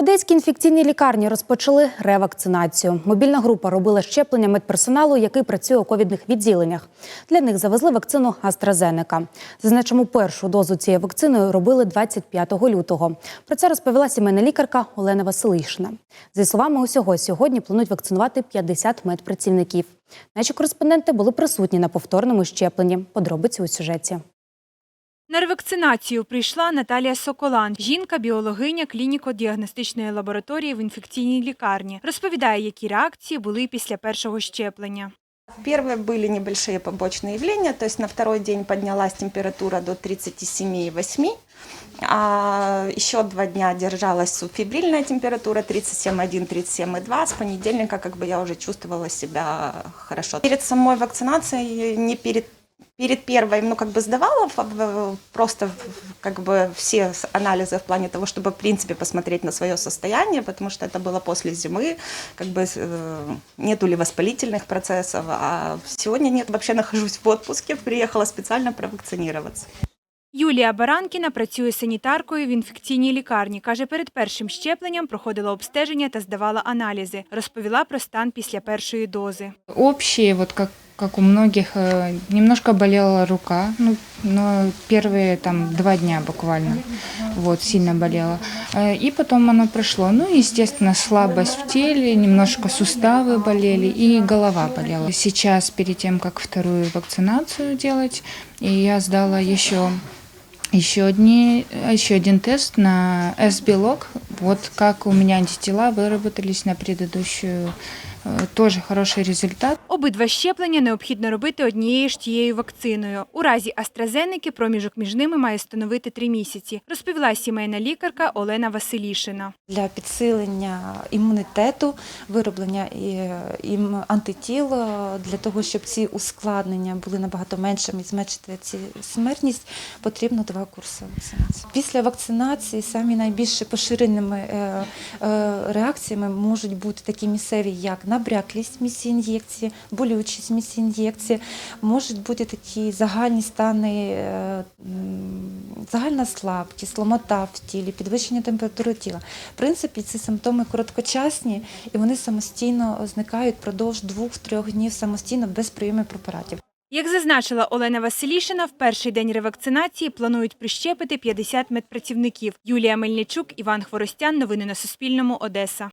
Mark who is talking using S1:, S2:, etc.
S1: Одеській інфекційній лікарні розпочали ревакцинацію. Мобільна група робила щеплення медперсоналу, який працює у ковідних відділеннях. Для них завезли вакцину AstraZeneca. Зазначимо, першу дозу цієї вакцини робили 25 лютого. Про це розповіла сімейна лікарка Олена Василишина. Зі словами усього, сьогодні планують вакцинувати 50 медпрацівників. Наші кореспонденти були присутні на повторному щепленні. Подробиці у сюжеті.
S2: На ревакцинацію прийшла Наталія Соколан, жінка, біологиня клініко-діагностичної лабораторії в інфекційній лікарні. Розповідає, які реакції були після першого щеплення.
S3: Первые были небольшие побочные явления, то есть на второй день поднялась температура до 37,8, а еще два дня держалась субфибрильная температура 37,1, 37,2. С понедельника как бы я уже чувствовала себя хорошо. Перед самой вакцинацией, не перед Перед первой, ну, как бы сдавала в- в- просто в- как бы все с- анализы в плане того, чтобы, в принципе, посмотреть на свое состояние, потому что это было после зимы, как бы э, нету ли воспалительных процессов, а сегодня нет, вообще нахожусь в отпуске, приехала специально провакцинироваться.
S2: Юлія Баранкіна працює санітаркою в інфекційній лікарні. Каже, перед першим щепленням проходила обстеження та здавала аналізи. Розповіла про стан після першої дози.
S4: Общие, вот как, как у многих, э, немножко болела рука, ну, но первые там два дня буквально, вот, сильно болела. Э, И потом оно прошло. Ну, естественно, слабость в теле, немножко суставы болели и голова болела. Сейчас, перед тем, как вторую вакцинацию делать, и я сдала еще еще, одни, еще один тест на S-белок. Вот как у меня антитела выработались на предыдущую. Э, Тоже хороший результат.
S2: Обидва щеплення необхідно робити однією ж тією вакциною. У разі AstraZeneca проміжок між ними має становити три місяці, розповіла сімейна лікарка Олена Василішина.
S5: для підсилення імунітету, вироблення і- ім антитіл, е, для того, щоб ці ускладнення були набагато меншими і зменшити ці смертність, потрібно два курси вакцинації. Після вакцинації самі найбільш поширеними е, е, реакціями можуть бути такі місцеві, як набряклість місці ін'єкції, болючість місці ін'єкції, можуть бути такі загальні стани, е, загальна слабкість, сломота в тілі, підвищення температури тіла. В принципі, ці симптоми короткочасні і вони самостійно зникають впродовж двох-трьох днів самостійно без прийому препаратів.
S2: Як зазначила Олена Василішина, в перший день ревакцинації планують прищепити 50 медпрацівників. Юлія Мельничук, Іван Хворостян. Новини на Суспільному. Одеса.